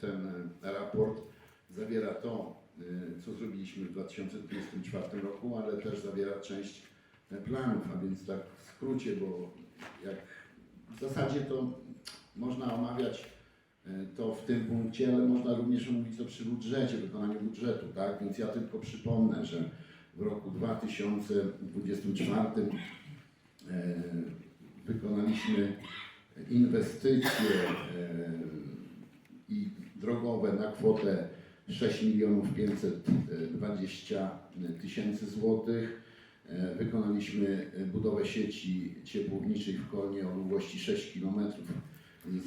ten e, raport zawiera to, e, co zrobiliśmy w 2024 roku, ale też zawiera część e, planów, a więc tak w skrócie, bo jak w zasadzie to można omawiać to w tym punkcie, ale można również omówić to przy budżecie, wykonaniu budżetu, tak? Więc ja tylko przypomnę, że w roku 2024 e, wykonaliśmy inwestycje drogowe na kwotę 6 milionów 520 tysięcy złotych. E, Wykonaliśmy budowę sieci ciepłowniczej w Kolnie o długości 6 km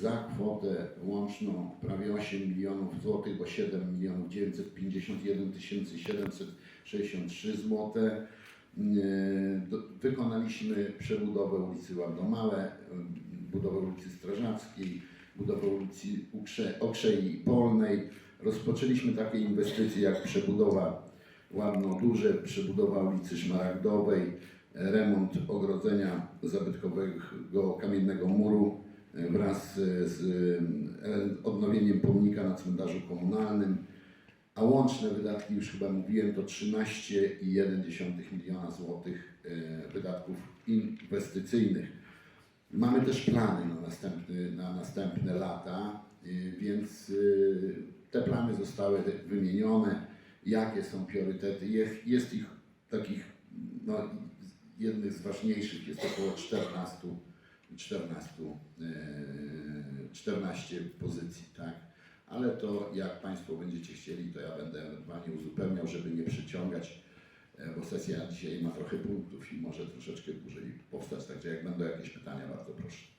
za kwotę łączną prawie 8 milionów złotych, bo 7 milionów 951 tysięcy 763 złote. E, Wykonaliśmy przebudowę ulicy Ładnomałe, e, budowę ulicy Strażackiej, budowę ulicy Okrzei Polnej. Rozpoczęliśmy takie inwestycje jak przebudowa Ładno Duże, przebudowa ulicy Szmaragdowej, remont ogrodzenia zabytkowego kamiennego muru e, wraz z odnowieniem pomnika na cmentarzu komunalnym, a łączne wydatki, już chyba mówiłem, to 13,1 miliona złotych e, wydatków inwestycyjnych. Mamy też plany na, następny, na następne lata, y, więc y, te plany zostały wymienione. Jakie są priorytety? Jest, ich takich, no, jednych z ważniejszych jest około 14, 14, y, 14 pozycji, tak? Ale to jak Państwo będziecie chcieli, to ja będę ewentualnie uzupełniał, żeby nie przyciągać e, bo sesja dzisiaj ma trochę punktów i może troszeczkę dłużej powstać, także jak będą jakieś pytania, bardzo proszę.